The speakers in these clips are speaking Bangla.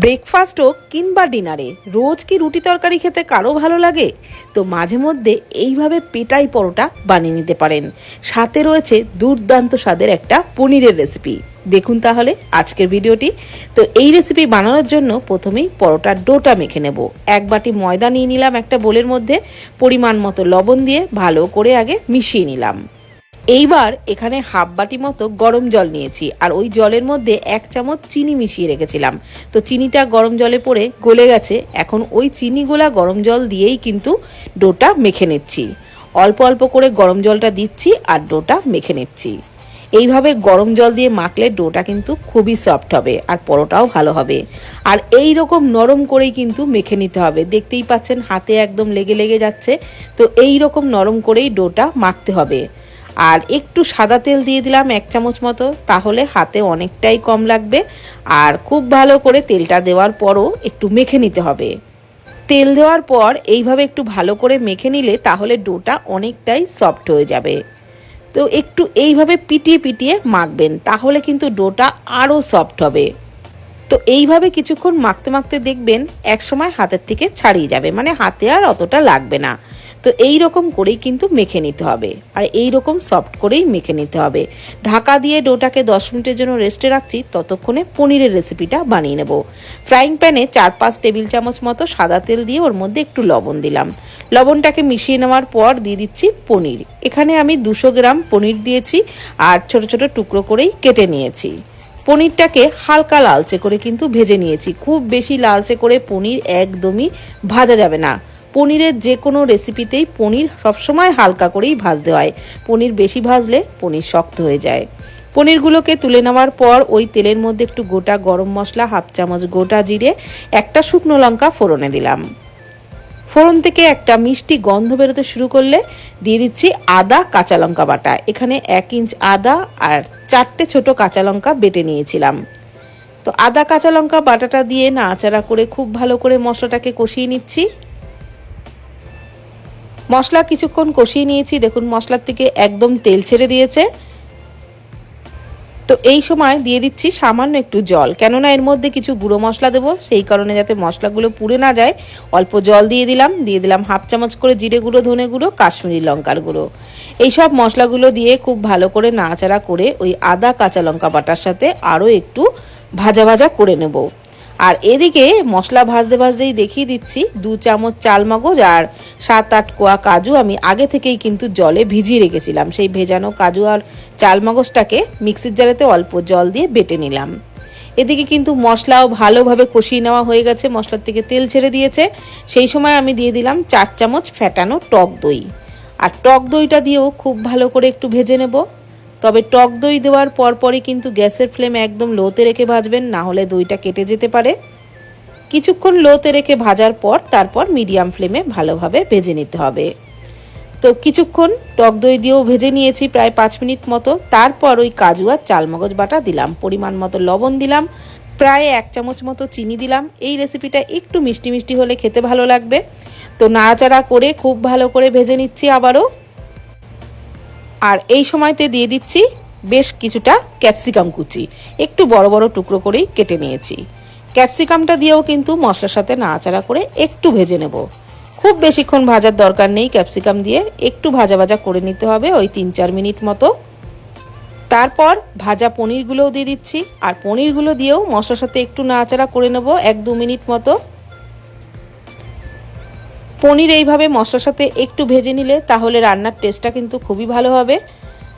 ব্রেকফাস্ট হোক কিংবা ডিনারে। রোজ কি রুটি তরকারি খেতে কারও ভালো লাগে? তো মাঝে মধ্যে এইভাবে পেটাই পরোটা বানিয়ে নিতে পারেন। সাথে রয়েছে দুর্দান্ত স্বাদের একটা পনিরের রেসিপি দেখুন তাহলে আজকের ভিডিওটি। তো এই রেসিপি বানানোর জন্য প্রথমেই পরোটার ডোটা মেখে নেব। এক বাটি ময়দা নিয়ে নিলাম একটা বোলের মধ্যে। পরিমাণ মতো লবণ দিয়ে ভালো করে আগে মিশিয়ে নিলাম। এইবার এখানে হাফ বাটি মতো গরম জল নিয়েছি, আর ওই জলের মধ্যে এক চামচ চিনি মিশিয়ে রেখেছিলাম। তো চিনিটা গরম জলে পড়ে গলে গেছে, এখন ওই চিনি গোলা গরম জল দিয়েই কিন্তু ডোটা মেখে নিচ্ছি। অল্প অল্প করে গরম জলটা দিচ্ছি আর ডোটা মেখে নিচ্ছি। এইভাবে গরম জল দিয়ে মাখলে ডোটা কিন্তু খুবই সফট হবে আর পরোটাও ভালো হবে। আর এই রকম নরম করেই কিন্তু মেখে নিতে হবে। দেখতেই পাচ্ছেন হাতে একদম লেগে লেগে যাচ্ছে। তো এই রকম নরম করেই ডোটা মাখতে হবে। আর একটু সাদা তেল দিয়ে দিলাম এক চামচ মতো, তাহলে হাতে অনেকটাই কম লাগবে। আর খুব ভালো করে তেলটা দেওয়ার পরও একটু মেখে নিতে হবে। তেল দেওয়ার পর এইভাবে একটু ভালো করে মেখে নিলে তাহলে ডোটা অনেকটাই সফট হয়ে যাবে। তো একটু এইভাবে পিটিয়ে পিটিয়ে মাখবেন, তাহলে কিন্তু ডোটা আরও সফট হবে। তো এইভাবে কিছুক্ষণ মাখতে মাখতে দেখবেন এক সময় হাতের থেকে ছাড়িয়ে যাবে মানে হাতে আর অতটা লাগবে না। তো এই রকম করেই কিন্তু মেখে নিতে হবে। আর এই রকম সফট করেই মেখে নিতে হবে। ঢাকা দিয়ে ডোটাকে দশ মিনিটের জন্য রেস্টে রাখছি, ততক্ষণে পনিরের রেসিপিটা বানিয়ে নেব। ফ্রাইং প্যানে চার পাঁচ টেবিল চামচ মতো সাদা তেল দিয়ে ওর মধ্যে একটু লবণ দিলাম। লবণটাকে মিশিয়ে নেওয়ার পর দিয়ে দিচ্ছি পনির। এখানে আমি দুশো গ্রাম পনির দিয়েছি আর ছোট ছোট টুকরো করেই কেটে নিয়েছি। পনিরটাকে হালকা লালচে করে কিন্তু ভেজে নিয়েছি। খুব বেশি লালচে করে পনির একদমই ভাজা যাবে না। পনিরের যে কোনো রেসিপিতেই পনির সবসময় হালকা করেই ভাজতে হয়। পনির বেশি ভাজলে পনির শক্ত হয়ে যায়। পনিরগুলোকে তুলে নেওয়ার পর ওই তেলের মধ্যে একটু গোটা গরম মশলা, হাফ চামচ গোটা জিরে, একটা শুকনো লঙ্কা ফোড়নে দিলাম। ফোড়ন থেকে একটা মিষ্টি গন্ধ বেরোতে শুরু করলে দিয়ে দিচ্ছি আদা কাঁচা লঙ্কা বাটা। এখানে এক ইঞ্চ আদা আর চারটে ছোট কাঁচা লঙ্কা বেটে নিয়েছিলাম। তো আদা কাঁচা লঙ্কা বাটাটা দিয়ে নাড়াচাড়া করে খুব ভালো করে মশলাটাকে কষিয়ে নিচ্ছি। মশলা কিছুক্ষণ কষিয়ে নিয়েছি। দেখুন, মশলার থেকে একদম তেল ছেড়ে দিয়েছে। তো এই সময় দিয়ে দিচ্ছি সামান্য একটু জল। কেননা এর মধ্যে কিছু গুঁড়ো মশলা দেবো, সেই কারণে যাতে মশলাগুলো পুড়ে না যায়। অল্প জল দিয়ে দিলাম দিয়ে দিলাম হাফ চামচ করে জিরে গুঁড়ো, ধনে গুঁড়ো, কাশ্মীরি লঙ্কার গুঁড়ো। এইসব মশলাগুলো দিয়ে খুব ভালো করে নাড়াচাড়া করে ওই আদা কাঁচা লঙ্কা বাটার সাথে আরও একটু ভাজা ভাজা করে নেব। আর এদিকে মশলা ভাজতে ভাজতেই দেখিয়ে দিচ্ছি দু চামচ চাল মগজ আর সাত আট কোয়া কাজু আমি আগে থেকেই কিন্তু জলে ভিজিয়ে রেখেছিলাম। সেই ভেজানো কাজু আর চাল মগজটাকে মিক্সির জারেতে অল্প জল দিয়ে বেটে নিলাম। এদিকে কিন্তু মশলাও ভালোভাবে কষিয়ে নেওয়া হয়ে গেছে, মশলার থেকে তেল ছেড়ে দিয়েছে। সেই সময় আমি দিয়ে দিলাম চার চামচ ফ্যাটানো টক দই। আর টক দইটা দিয়েও খুব ভালো করে একটু ভেজে নেব। তবে টক দই দেওয়ার পরপরই কিন্তু গ্যাসের ফ্লেম একদম লোতে রেখে ভাজবেন, না হলে দইটা কেটে যেতে পারে। কিছুক্ষণ লোতে রেখে ভাজার পর তারপর মিডিয়াম ফ্লেমে ভালোভাবে ভেজে নিতে হবে। তো কিছুক্ষণ টক দই দিয়েও ভেজে নিয়েছি প্রায় পাঁচ মিনিট মতো। তারপর ওই কাজু আর চালমগজ বাটা দিলাম, পরিমাণ মতো লবণ দিলাম, প্রায় এক চামচ মতো চিনি দিলাম। এই রেসিপিটা একটু মিষ্টি মিষ্টি হলে খেতে ভালো লাগবে। তো নাড়াচাড়া করে খুব ভালো করে ভেজে নিচ্ছি আবারও। আর এই সময়তে দিয়ে দিচ্ছি বেশ কিছুটা ক্যাপসিকাম কুচি। একটু বড় বড় টুকরো করেই কেটে নিয়েছি। ক্যাপসিকামটা দিয়েও কিন্তু মশলার সাথে নাড়াচাড়া করে একটু ভেজে নেব। খুব বেশিক্ষণ ভাজার দরকার নেই ক্যাপসিকাম দিয়ে। একটু ভাজা ভাজা করে নিতে হবে ওই তিন চার মিনিট মতো। তারপর ভাজা পনিরগুলোও দিয়ে দিচ্ছি। আর পনিরগুলো দিয়েও মশলার সাথে একটু নাড়াচাড়া করে নেব এক দু মিনিট মতো। পনির এইভাবে মশলার সাথে একটু ভেজে নিলে তাহলে রান্নার টেস্টটা কিন্তু খুবই ভালো হবে।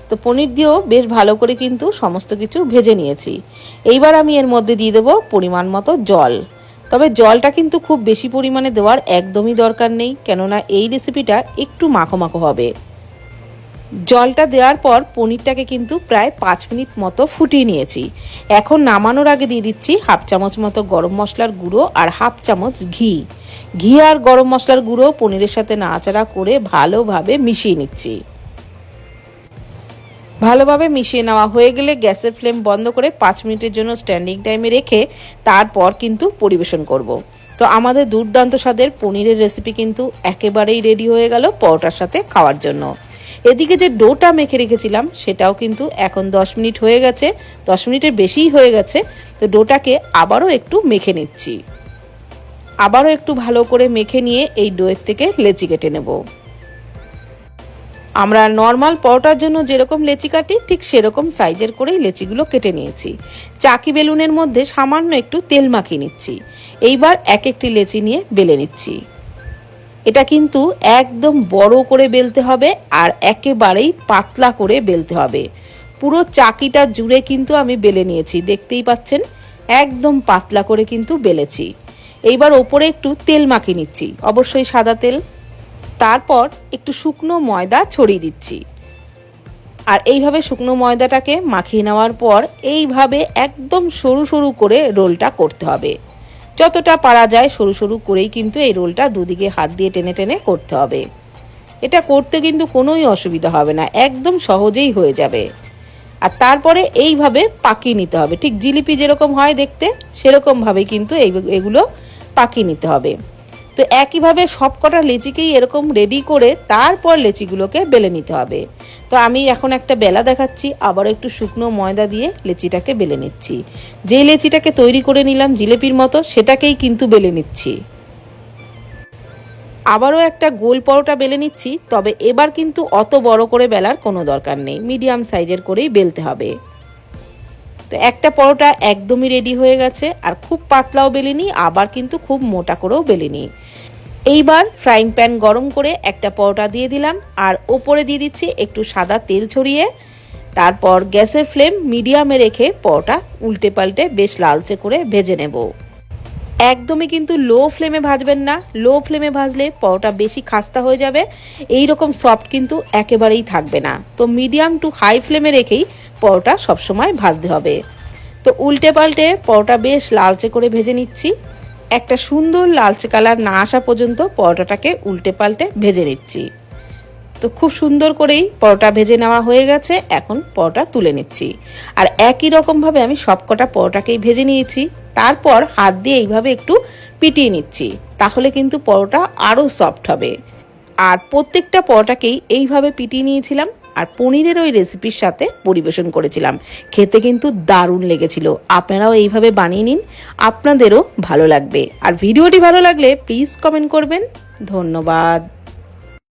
তো পনির দিয়েও বেশ ভালো করে কিন্তু সমস্ত কিছু ভেজে নিয়েছি। এইবার আমি এর মধ্যে দিয়ে দেবো পরিমাণ মতো জল। তবে জলটা কিন্তু খুব বেশি পরিমাণে দেওয়ার একদমই দরকার নেই, কেননা এই রেসিপিটা একটু মাখো মাখো হবে। জলটা দেওয়ার পর পনিরটাকে কিন্তু প্রায় পাঁচ মিনিট মতো ফুটিয়ে নিয়েছি। এখন নামানোর আগে দিয়ে দিচ্ছি হাফ চামচ মতো গরম মশলার গুঁড়ো আর হাফ চামচ ঘি। ঘি আর গরম মশলার গুঁড়ো পনিরের সাথে নাড়াচাড়া করে ভালোভাবে মিশিয়ে নিচ্ছি। ভালোভাবে মিশিয়ে নেওয়া হয়ে গেলে গ্যাসের ফ্লেম বন্ধ করে পাঁচ মিনিটের জন্য স্ট্যান্ডিং টাইমে রেখে তারপর কিন্তু পরিবেশন করব। তো আমাদের দুর্দান্ত স্বাদের পনিরের রেসিপি কিন্তু একেবারেই রেডি হয়ে গেল পরোটার সাথে খাওয়ার জন্য। এদিকে যে ডোটা মেখে রেখেছিলাম, সেটাও কিন্তু এখন দশ মিনিট হয়ে গেছে, দশ মিনিটের বেশিই হয়ে গেছে। তো ডোটাকে আবারও একটু মেখে নিচ্ছি। আবারও একটু ভালো করে মেখে নিয়ে এই ডোয়ের থেকে লেচি কেটে নেব। আমরা নর্মাল পরোটার জন্য যেরকম লেচি কাটি, ঠিক সেরকম সাইজের করেই লেচিগুলো কেটে নিয়েছি। চাকি বেলুনের মধ্যে সামান্য একটু তেল মাখিয়ে নিচ্ছি। এইবার এক একটি লেচি নিয়ে বেলে নিচ্ছি। এটা কিন্তু একদম বড় করে বেলতে হবে আর একেবারেই পাতলা করে বেলতে হবে। পুরো চাকিটা জুড়ে কিন্তু আমি বেলে নিয়েছি, দেখতেই পাচ্ছেন? একদম পাতলা করে কিন্তু বেলেছি। এইবার ওপরে একটু তেল মাখিয়ে নিচ্ছি, অবশ্যই সাদা তেল। তারপর একটু শুকনো ময়দা ছড়িয়ে দিচ্ছি। আর এইভাবে শুকনো ময়দাটাকে মাখিয়ে নেওয়ার পর এইভাবে একদম সরু সরু করে রোলটা করতে হবে। যতটা পারা যায় সরু সরু করেই কিন্তু এই রোলটা দুদিকে হাত দিয়ে টেনে টেনে করতে হবে। এটা করতে কিন্তু কোনোই অসুবিধা হবে না, একদম সহজেই হয়ে যাবে। আর তারপরে এইভাবে পাকিয়ে নিতে হবে। ঠিক জিলিপি যেরকম হয় দেখতে সেরকমভাবে কিন্তু এই এগুলো পাকিয়ে নিতে হবে। তো একইভাবে সব কটা লেচিকেই এরকম রেডি করে তারপর লেচিগুলোকে বেলে নিতে হবে। তো আমি এখন একটা বেলা দেখাচ্ছি আবার একটু শুকনো ময়দা দিয়ে লেচিটাকে বেলে নিচ্ছি। যে লেচিটাকে তৈরি করে নিলাম জিলেপির মতো, সেটাকেই কিন্তু বেলে নিচ্ছি। আবারও একটা গোল পরোটা বেলে নিচ্ছি, তবে এবার কিন্তু অত বড় করে বেলার কোনো দরকার নেই। মিডিয়াম সাইজের করেই বেলতে হবে। তো একটা পরোটা একদমই রেডি হয়ে গেছে, আর খুব পাতলাও বেলিনি, আবার কিন্তু খুব মোটা করেও বেলিনি। এইবার ফ্রাইং প্যান গরম করে একটা পরোটা দিয়ে দিলাম, আর ওপরে দিয়ে দিচ্ছি একটু সাদা তেল ছড়িয়ে। তারপর গ্যাসের ফ্লেম মিডিয়ামে রেখে পরোটা উল্টে পাল্টে বেশ লালচে করে ভেজে নেব। একদমই কিন্তু লো ফ্লেমে ভাজবেন না। লো ফ্লেমে ভাজলে পরোটা বেশি খাস্তা হয়ে যাবে। এই রকম সফট কিন্তু একেবারেই থাকবে না। তো মিডিয়াম টু হাই ফ্লেমে রেখেই পরোটা সবসময় ভাজতে হবে। তো উল্টে পাল্টে পরোটা বেশ লালচে করে ভেজে নিচ্ছি। একটা সুন্দর লালচে কালার না আসা পর্যন্ত পরোটাটাকে উল্টে পাল্টে ভেজে নিচ্ছি। তো খুব সুন্দর করেই পরোটা ভেজে নেওয়া হয়ে গেছে, এখন পরোটা তুলে নিচ্ছি। আর একই রকমভাবে আমি সবকটা পরোটাকেই ভেজে নিয়েছি। তারপর হাত দিয়ে এইভাবে একটু পিটিয়ে নিচ্ছি, তাহলে কিন্তু পরোটা আরও সফট হবে। আর প্রত্যেকটা পরোটাকেই এইভাবে পিটিয়ে নিয়েছিলাম, আর পনিরের ওই রেসিপির সাথে পরিবেশন করেছিলাম। খেতে কিন্তু দারুণ লেগেছিল। আপনারাও এইভাবে বানিয়ে নিন, আপনাদেরও ভালো লাগবে। আর ভিডিওটি ভালো লাগলে প্লিজ কমেন্ট করবেন। ধন্যবাদ।